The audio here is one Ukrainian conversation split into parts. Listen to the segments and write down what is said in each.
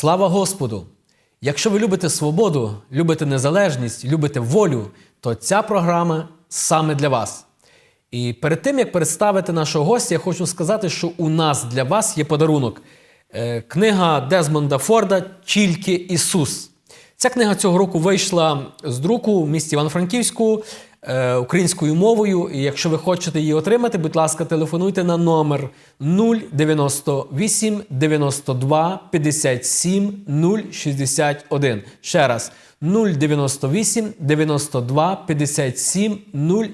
Слава Господу! Якщо ви любите свободу, любите незалежність, любите волю, то ця програма саме для вас. І перед тим як представити нашого гостя, я хочу сказати, що у нас для вас є подарунок. Е, Книга Дезмонда Форда Тільки Ісус. Ця книга цього року вийшла з друку в місті Івано-Франківську е, українською мовою. І якщо ви хочете її отримати, будь ласка, телефонуйте на номер 098 92 57 061. Ще раз 098 92 57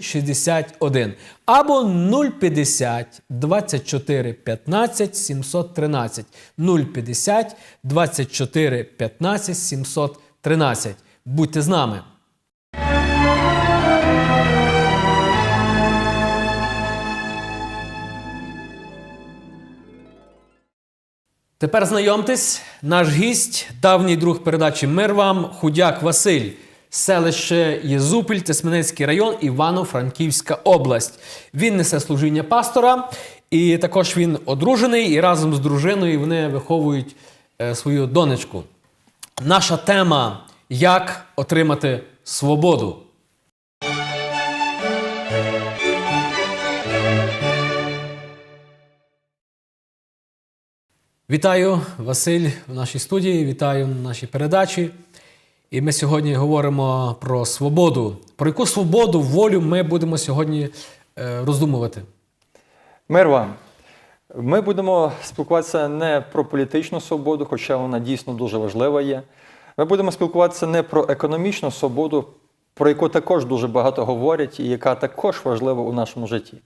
061 або 050 24 15 713 050 24 15 713. Будьте з нами. Тепер знайомтесь, наш гість, давній друг передачі Мир вам, худяк Василь, селище Єзупіль, Тисменецький район, Івано-Франківська область. Він несе служіння пастора, і також він одружений, і разом з дружиною вони виховують е, свою донечку. Наша тема як отримати свободу. Вітаю, Василь, в нашій студії. Вітаю на нашій передачі. І ми сьогодні говоримо про свободу. Про яку свободу, волю ми будемо сьогодні е, роздумувати. Мир вам. Ми будемо спілкуватися не про політичну свободу, хоча вона дійсно дуже важлива є. Ми будемо спілкуватися не про економічну свободу, про яку також дуже багато говорять і яка також важлива у нашому житті.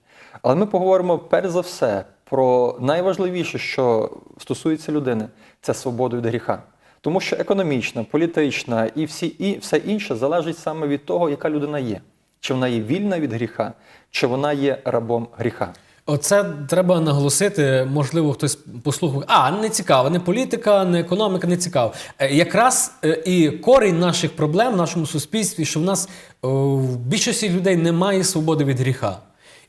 Але ми поговоримо перш за все про найважливіше, що стосується людини, це свободу від гріха. Тому що економічна, політична і всі і все інше залежить саме від того, яка людина є. Чи вона є вільна від гріха, чи вона є рабом гріха. Оце треба наголосити. Можливо, хтось послухав. А, не цікаво, не політика, не економіка, не цікаво. Е, Якраз е, і корінь наших проблем в нашому суспільстві, що в нас е, в більшості людей немає свободи від гріха.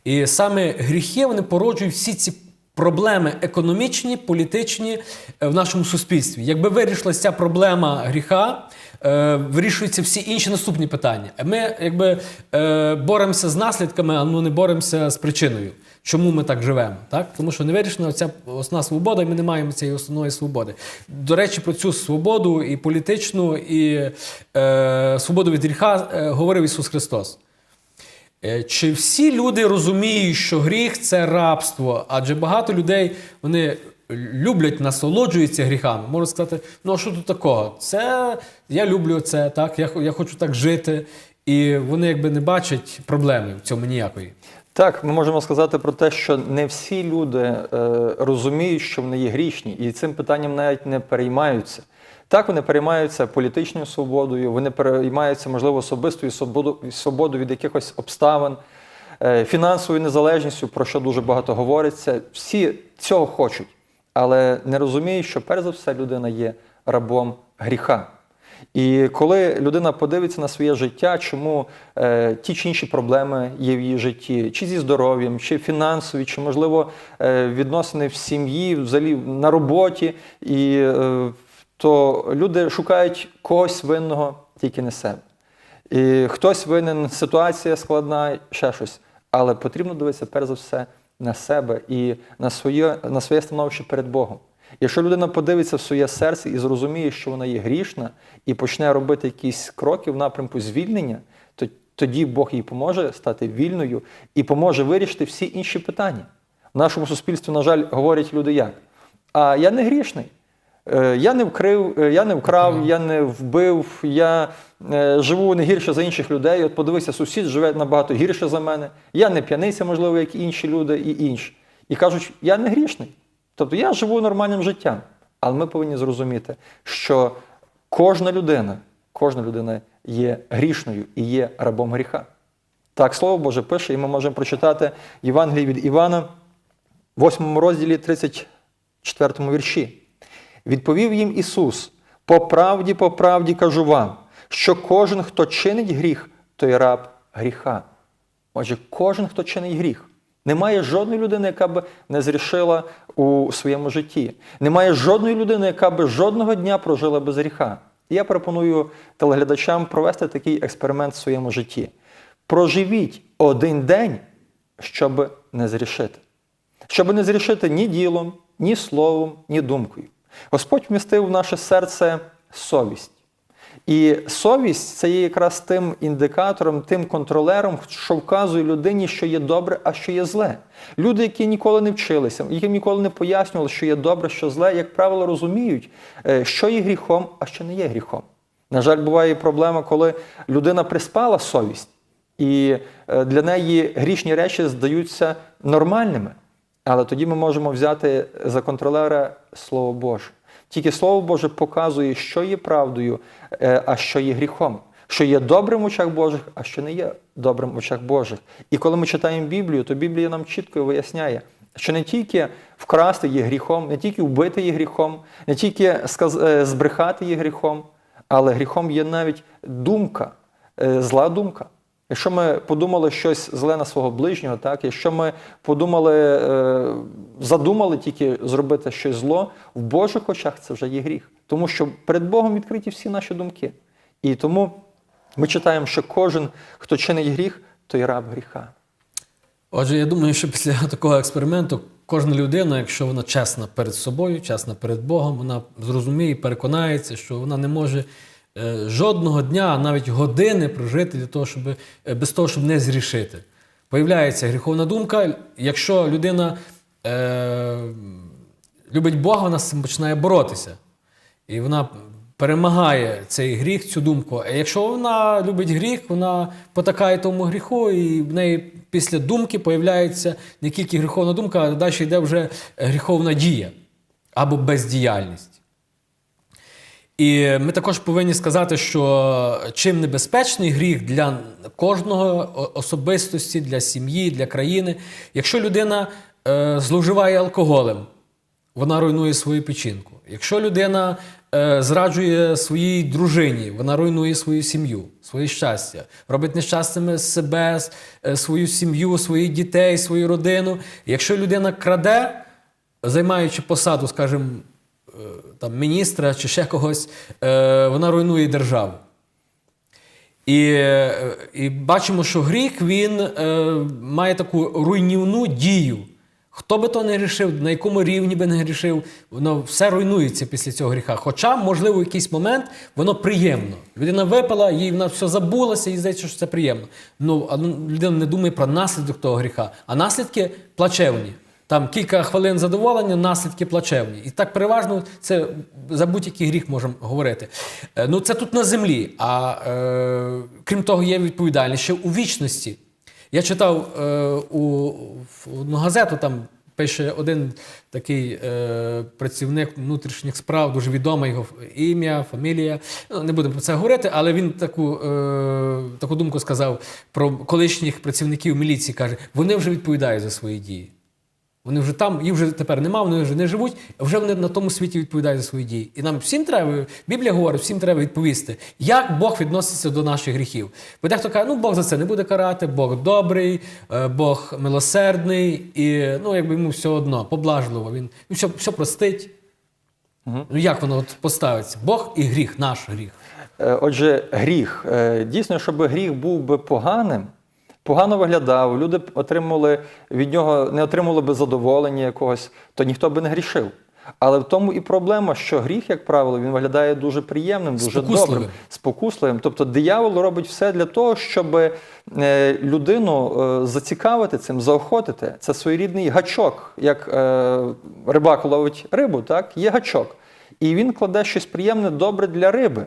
І саме гріхи вони породжують всі ці проблеми економічні, політичні е, в нашому суспільстві. Якби вирішилася ця проблема гріха, е, вирішуються всі інші наступні питання. Ми якби е, боремося з наслідками, а ну не боремося з причиною. Чому ми так живемо? Так? Тому що не вирішена ця основна свобода, і ми не маємо цієї основної свободи. До речі, про цю свободу і політичну, і е, свободу від гріха е, говорив Ісус Христос. Е, Чи всі люди розуміють, що гріх це рабство? Адже багато людей вони люблять, насолоджуються гріхами. Можна сказати, ну а що тут такого? Це я люблю це, так, я, я хочу так жити. І вони якби не бачать проблеми в цьому ніякої. Так, ми можемо сказати про те, що не всі люди е, розуміють, що вони є грішні, і цим питанням навіть не переймаються. Так, вони переймаються політичною свободою, вони переймаються, можливо, особистою свободою від якихось обставин, е, фінансовою незалежністю, про що дуже багато говориться. Всі цього хочуть, але не розуміють, що перш за все людина є рабом гріха. І коли людина подивиться на своє життя, чому е, ті чи інші проблеми є в її житті, чи зі здоров'ям, чи фінансові, чи, можливо, е, відносини в сім'ї, взагалі на роботі, і, е, то люди шукають когось винного тільки не себе. І хтось винен, ситуація складна, ще щось. Але потрібно дивитися перш за все на себе і на своє, на своє становище перед Богом. Якщо людина подивиться в своє серце і зрозуміє, що вона є грішна, і почне робити якісь кроки в напрямку звільнення, то тоді Бог їй поможе стати вільною і поможе вирішити всі інші питання. В нашому суспільстві, на жаль, говорять люди як? А я не грішний. Е, Я не вкрив, е, я не вкрав, я не вбив, я е, живу не гірше за інших людей. От подивися, сусід живе набагато гірше за мене. Я не п'яниця, можливо, як інші люди і інші. І кажуть, я не грішний. Тобто я живу нормальним життям. Але ми повинні зрозуміти, що кожна людина, кожна людина є грішною і є рабом гріха. Так, слово Боже пише, і ми можемо прочитати Євангеліє від Івана, 8 розділі 34 вірші. Відповів їм Ісус: по правді, по правді кажу вам, що кожен, хто чинить гріх, той раб гріха. Отже, кожен, хто чинить гріх, Немає жодної людини, яка б не зрішила у своєму житті. Немає жодної людини, яка б жодного дня прожила без гріха. І я пропоную телеглядачам провести такий експеримент в своєму житті. Проживіть один день, щоб не зрішити. Щоб не зрішити ні ділом, ні словом, ні думкою. Господь вмістив в наше серце совість. І совість це є якраз тим індикатором, тим контролером, що вказує людині, що є добре, а що є зле. Люди, які ніколи не вчилися, яким ніколи не пояснювали, що є добре, що зле, як правило, розуміють, е, що є гріхом, а що не є гріхом. На жаль, буває проблема, коли людина приспала совість, і е, для неї грішні речі здаються нормальними. Але тоді ми можемо взяти за контролера Слово Боже. Тільки Слово Боже показує, що є правдою, е, а що є гріхом, що є добрим в очах Божих, а що не є добрим в очах Божих. І коли ми читаємо Біблію, то Біблія нам чітко виясняє, що не тільки вкрасти є гріхом, не тільки вбити є гріхом, не тільки е, збрехати є гріхом, але гріхом є навіть думка, е, зла думка. Якщо ми подумали щось зле на свого ближнього, так, якщо ми подумали, е, задумали тільки зробити щось зло, в Божих очах це вже є гріх. Тому що перед Богом відкриті всі наші думки. І тому ми читаємо, що кожен, хто чинить гріх, той раб гріха. Отже, я думаю, що після такого експерименту кожна людина, якщо вона чесна перед собою, чесна перед Богом, вона зрозуміє переконається, що вона не може жодного дня, навіть години прожити для того, щоб, е, без того, щоб не зрішити. Появляється гріховна думка. Якщо людина е, любить Бога, вона з цим починає боротися. І вона перемагає цей гріх, цю думку. А якщо вона любить гріх, вона потакає тому гріху, і в неї після думки появляється не тільки гріховна думка, а далі йде вже гріховна дія або бездіяльність. І ми також повинні сказати, що чим небезпечний гріх для кожного особистості, для сім'ї, для країни, якщо людина е, зловживає алкоголем, вона руйнує свою печінку. Якщо людина е, зраджує своїй дружині, вона руйнує свою сім'ю, своє щастя, робить нещасними себе, е, свою сім'ю, своїх дітей, свою родину. Якщо людина краде, займаючи посаду, скажімо, там, міністра чи ще когось, е, вона руйнує державу. І, е, і бачимо, що гріх він е, має таку руйнівну дію. Хто би то не грішив, на якому рівні би не грішив, воно все руйнується після цього гріха. Хоча, можливо, в якийсь момент воно приємно. Людина випила, їй вона все забулася, і здається, що це приємно. Ну, а ну, людина не думає про наслідок того гріха, а наслідки плачевні. Там кілька хвилин задоволення, наслідки плачевні. І так переважно це за будь-який гріх можемо говорити. Е, Ну, це тут на землі. А е, крім того, є відповідальність ще у вічності. Я читав е, у, одну газету, там пише один такий е, працівник внутрішніх справ, дуже відоме його ім'я, фамілія. Ну, не будемо про це говорити, але він таку, е, таку думку сказав про колишніх працівників міліції. Каже, вони вже відповідають за свої дії. Вони вже там, їх вже тепер нема, вони вже не живуть, а вже вони на тому світі відповідають за свої дії. І нам всім треба, Біблія говорить, всім треба відповісти, як Бог відноситься до наших гріхів. Бо дехто каже, ну Бог за це не буде карати, Бог добрий, е, Бог милосердний, і ну, якби йому все одно, поблажливо, він, він все, все простить. Ну як воно от поставиться? Бог і гріх, наш гріх. Е, Отже, гріх. Е, Дійсно, щоб гріх був би поганим, погано виглядав, люди б отримали від нього, не отримали би задоволення якогось, то ніхто би не грішив. Але в тому і проблема, що гріх, як правило, він виглядає дуже приємним, дуже добрим, спокусливим. Тобто диявол робить все для того, щоб е, людину е, зацікавити цим, заохотити. Це своєрідний гачок, як е, рибак ловить рибу, так? є гачок. І він кладе щось приємне, добре для риби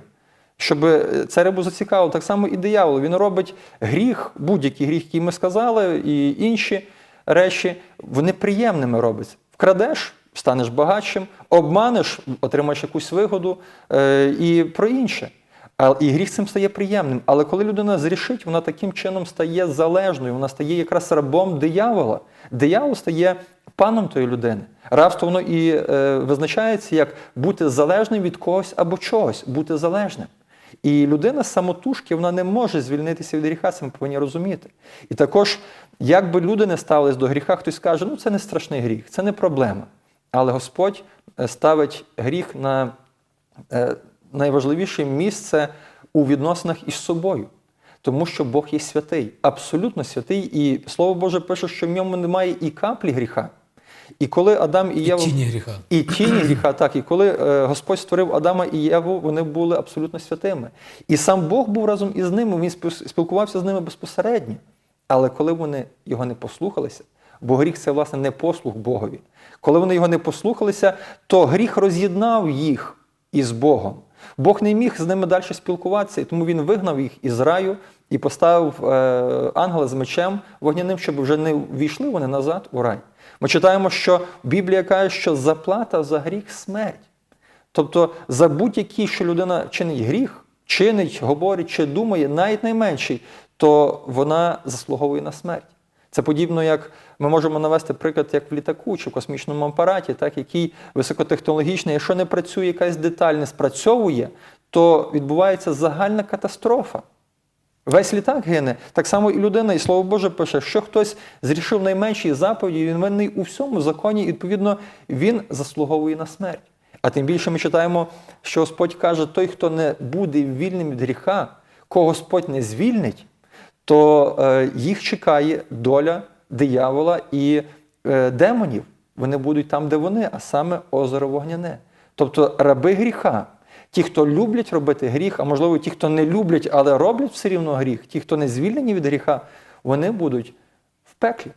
щоб е, це рибу зацікавило. Так само і диявол. Він робить гріх, будь-який гріх, який ми сказали, і інші речі, вони приємними робить. Вкрадеш, станеш багатшим, обманеш, отримаєш якусь вигоду е, і про інше. І гріх цим стає приємним. Але коли людина зрішить, вона таким чином стає залежною, вона стає якраз рабом диявола. Диявол стає паном тої людини. Рабство воно і е, визначається як бути залежним від когось або чогось, бути залежним. І людина самотужки вона не може звільнитися від гріха, це ми повинні розуміти. І також, як би люди не ставились до гріха, хтось каже, ну це не страшний гріх, це не проблема. Але Господь е, ставить гріх на е, найважливіше місце у відносинах із собою. Тому що Бог є святий, абсолютно святий, і Слово Боже пише, що в ньому немає і каплі гріха. І коли Адам і І тіні гріха. і тіні гріха, так, і коли е, Господь створив Адама і Єву, вони були абсолютно святими. І сам Бог був разом із ними, він спілкувався з ними безпосередньо. Але коли вони його не послухалися, бо гріх це власне не послух Богові. Коли вони його не послухалися, то гріх роз'єднав їх із Богом. Бог не міг з ними далі спілкуватися, і тому він вигнав їх із раю і поставив е, ангела з мечем вогняним, щоб вже не ввійшли вони назад у рай. Ми читаємо, що Біблія каже, що заплата за гріх смерть. Тобто за будь-який, що людина чинить гріх, чинить, говорить чи думає, навіть найменший, то вона заслуговує на смерть. Це подібно, як ми можемо навести приклад, як в літаку чи в космічному апараті, так, який високотехнологічний, якщо не працює якась деталь, не спрацьовує, то відбувається загальна катастрофа. Весь літак гине. Так само і людина, і слово Боже пише, що хтось зрішив найменші заповіді, він винний у всьому законі, і відповідно він заслуговує на смерть. А тим більше ми читаємо, що Господь каже: той, хто не буде вільним від гріха, кого Господь не звільнить, то е, їх чекає доля диявола і е, демонів. Вони будуть там, де вони, а саме озеро вогняне. Тобто раби гріха. Ті, хто люблять робити гріх, а можливо, ті, хто не люблять, але роблять все рівно гріх, ті, хто не звільнені від гріха, вони будуть в пеклі.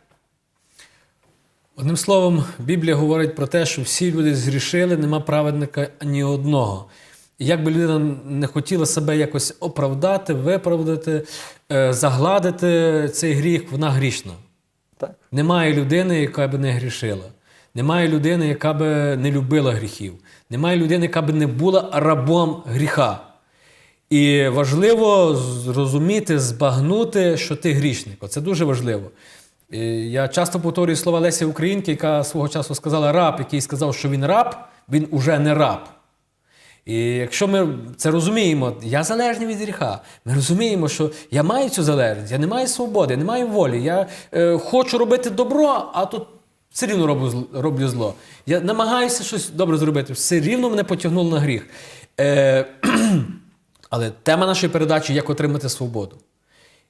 Одним словом, Біблія говорить про те, що всі люди згрішили, нема праведника ні одного. Як би людина не хотіла себе якось оправдати, виправдати, е, загладити цей гріх, вона грішна. Так. Немає людини, яка би не грішила. Немає людини, яка би не любила гріхів. Немає людини, яка би не була рабом гріха. І важливо зрозуміти, збагнути, що ти грішник. Це дуже важливо. І Я часто повторюю слова Лесі Українки, яка свого часу сказала раб, який сказав, що він раб, він уже не раб. І якщо ми це розуміємо, я залежний від гріха. Ми розуміємо, що я маю цю залежність, я не маю свободи, я не маю волі. Я е, хочу робити добро, а тут все рівно роблю, роблю зло. Я намагаюся щось добре зробити, все рівно мене потягнуло на гріх. Е, але тема нашої передачі як отримати свободу.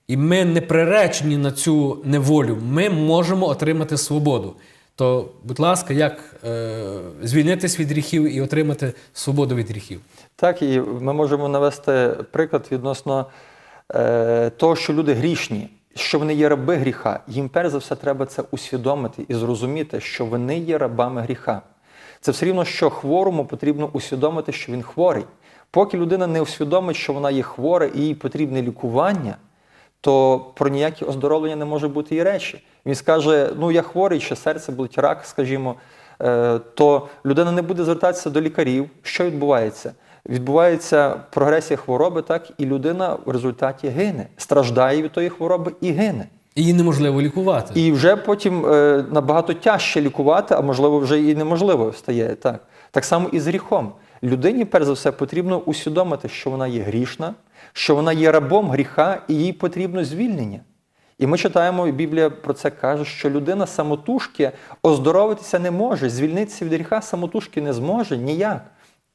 І ми не приречені на цю неволю, ми можемо отримати свободу. То, будь ласка, як е, звільнитись від гріхів і отримати свободу від гріхів? Так, і ми можемо навести приклад відносно е, того, що люди грішні, що вони є раби гріха. Їм перш за все треба це усвідомити і зрозуміти, що вони є рабами гріха. Це все рівно, що хворому потрібно усвідомити, що він хворий. Поки людина не усвідомить, що вона є хвора і їй потрібне лікування, то про ніякі оздоровлення не може бути і речі. Він скаже: ну я хворий, чи серце болить рак, скажімо, е, то людина не буде звертатися до лікарів. Що відбувається? Відбувається прогресія хвороби, так, і людина в результаті гине, страждає від тої хвороби і гине. Її неможливо лікувати. І вже потім е, набагато тяжче лікувати, а можливо, вже і неможливо стає. Так. так само і з гріхом. Людині, перш за все, потрібно усвідомити, що вона є грішна, що вона є рабом гріха, і їй потрібно звільнення. І ми читаємо, і Біблія про це каже, що людина самотужки оздоровитися не може, звільнитися від гріха самотужки не зможе ніяк.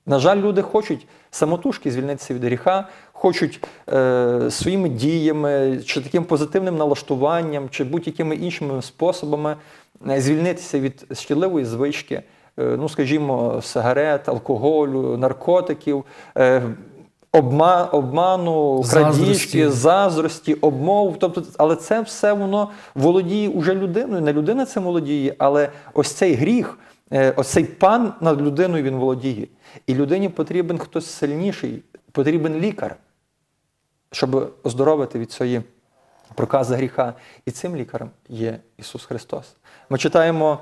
На жаль, люди хочуть самотужки звільнитися від гріха, хочуть е, своїми діями, чи таким позитивним налаштуванням, чи будь-якими іншими способами е, звільнитися від шкідливої звички, е, ну, скажімо, сигарет, алкоголю, наркотиків, е, обма, обману, крадіжки, заздрості, обмов. Тобто, але це все воно володіє уже людиною. Не людина це володіє, але ось цей гріх, ось цей пан над людиною він володіє. І людині потрібен хтось сильніший, потрібен лікар, щоб оздоровити від цієї прокази гріха. І цим лікарем є Ісус Христос. Ми читаємо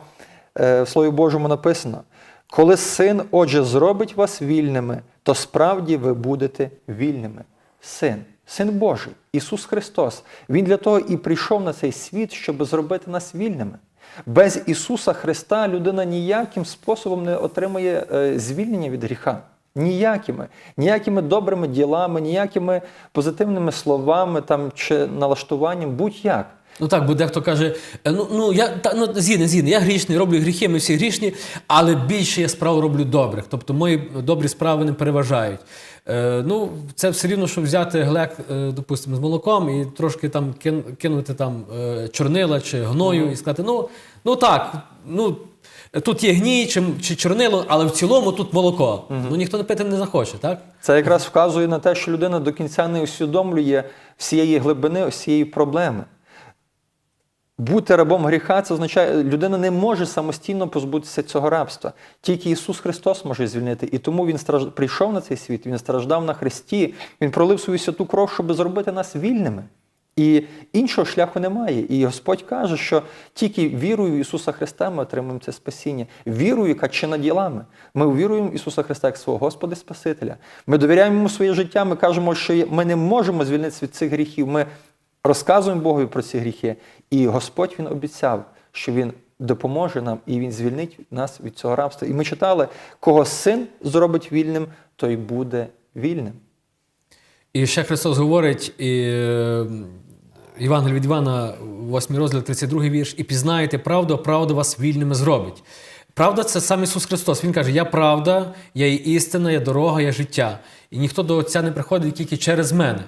е, в Слові Божому написано: коли син, отже, зробить вас вільними, то справді ви будете вільними. Син, син Божий, Ісус Христос. Він для того і прийшов на цей світ, щоб зробити нас вільними. Без Ісуса Христа людина ніяким способом не отримає е, звільнення від гріха. Ніякими. Ніякими добрими ділами, ніякими позитивними словами там, чи налаштуванням, будь-як. Ну так, бо дехто каже: е, ну, ну я та, ну, згідний, згідний, я грішний, роблю гріхи, ми всі грішні, але більше я справ роблю добрих. Тобто мої добрі справи не переважають. Е, ну, це все рівно, що взяти глек, е, допустимо, з молоком і трошки там кин, кинути там е, чорнила чи гною і сказати: ну, ну так, ну. Тут є гній чи, чи чорнило, але в цілому тут молоко. Ну ніхто не пити не захоче, так? Це якраз вказує на те, що людина до кінця не усвідомлює всієї глибини, всієї проблеми. Бути рабом гріха це означає, людина не може самостійно позбутися цього рабства. Тільки Ісус Христос може звільнити. І тому Він страж... прийшов на цей світ, Він страждав на Христі, Він пролив свою святу кров, щоб зробити нас вільними. І іншого шляху немає. І Господь каже, що тільки вірою в Ісуса Христа ми отримуємо це спасіння. Вірою, яка чинна ділами. Ми увіруємо в Ісуса Христа як свого Господа Спасителя. Ми довіряємо йому своє життя. Ми кажемо, що ми не можемо звільнитися від цих гріхів. Ми розказуємо Богові про ці гріхи. І Господь Він обіцяв, що Він допоможе нам і Він звільнить нас від цього рабства. І ми читали, кого син зробить вільним, той буде вільним. І ще Христос говорить, і, е, від Івана, 8 розділ, 32 вірш, і пізнаєте правду, а правда вас вільними зробить. Правда, це сам Ісус Христос. Він каже: Я правда, я є істина, я дорога, я життя. І ніхто до Отця не приходить тільки через мене.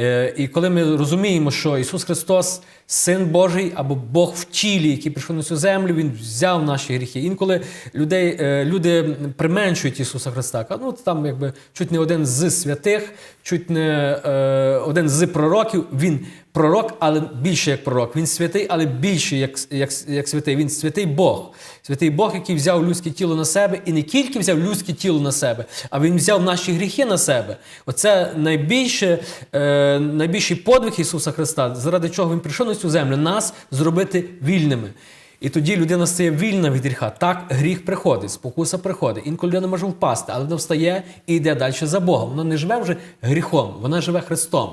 Е, І коли ми розуміємо, що Ісус Христос, Син Божий або Бог в тілі, який прийшов на цю землю, Він взяв наші гріхи. Інколи людей, е, люди применшують Ісуса Христа. Ну там якби чуть не один з святих, чуть не е, один з пророків. Він пророк, але більше як пророк. Він святий, але більше як, як, як святий. Він святий Бог. Святий Бог, який взяв людське тіло на себе, і не тільки взяв людське тіло на себе, а він взяв наші гріхи на себе. Оце найбільше, е, найбільший подвиг Ісуса Христа, заради чого Він прийшов на цю землю, нас зробити вільними. І тоді людина стає вільна від гріха. Так, гріх приходить, спокуса приходить. Інколи людина може впасти, але вона встає і йде далі за Богом. Вона не живе вже гріхом, вона живе Христом.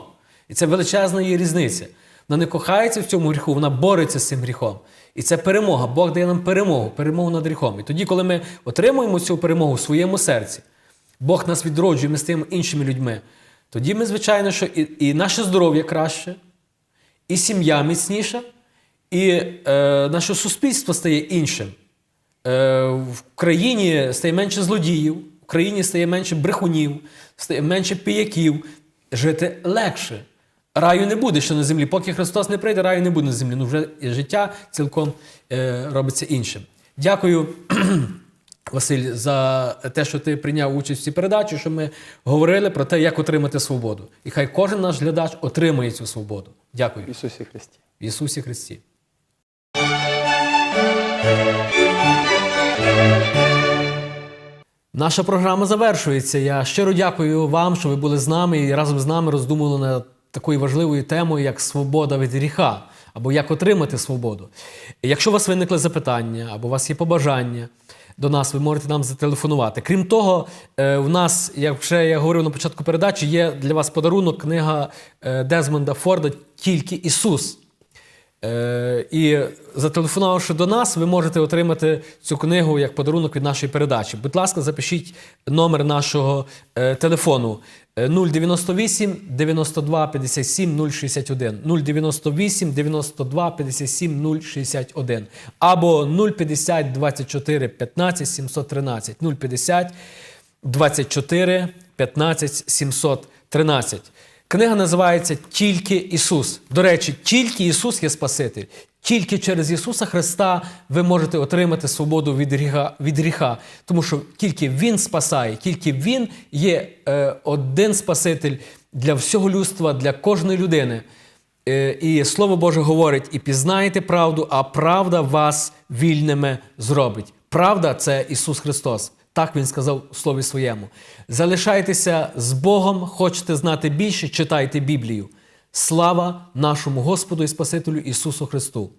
І це величезна її різниця. Вона не кохається в цьому гріху, вона бореться з цим гріхом. І це перемога. Бог дає нам перемогу, перемогу над гріхом. І тоді, коли ми отримуємо цю перемогу в своєму серці, Бог нас відроджує, ми стаємо іншими людьми. Тоді ми, звичайно, що і, і наше здоров'я краще, і сім'я міцніша, і е, наше суспільство стає іншим. Е, в країні стає менше злодіїв, в країні стає менше брехунів, стає менше піяків, жити легше. Раю не буде ще на землі. Поки Христос не прийде, раю не буде на землі. Ну вже життя цілком е, робиться іншим. Дякую, Василь, за те, що ти прийняв участь в цій передачі, що ми говорили про те, як отримати свободу. І хай кожен наш глядач отримає цю свободу. Дякую. В Ісусі Христі. В Ісусі Христі. Наша програма завершується. Я щиро дякую вам, що ви були з нами і разом з нами роздумували над такою важливою темою, як свобода від гріха, або як отримати свободу. Якщо у вас виникли запитання, або у вас є побажання до нас, ви можете нам зателефонувати. Крім того, е, у нас, як вже я говорив на початку передачі, є для вас подарунок книга е, Дезмонда Форда Тільки Ісус. Е, і зателефонувавши до нас, ви можете отримати цю книгу як подарунок від нашої передачі. Будь ласка, запишіть номер нашого е, телефону е, 098 92 57 061. 098 92 57 061. Або 050 24 15 713. 050 24 15 713. Книга називається Тільки Ісус. До речі, тільки Ісус є Спаситель. Тільки через Ісуса Христа ви можете отримати свободу від гріха, від гріха. Тому що тільки Він спасає, тільки Він є е, один Спаситель для всього людства, для кожної людини. Е, і Слово Боже говорить: і пізнаєте правду, а правда вас вільними зробить. Правда це Ісус Христос. Так він сказав у слові своєму. Залишайтеся з Богом, хочете знати більше, читайте Біблію. Слава нашому Господу і Спасителю Ісусу Христу!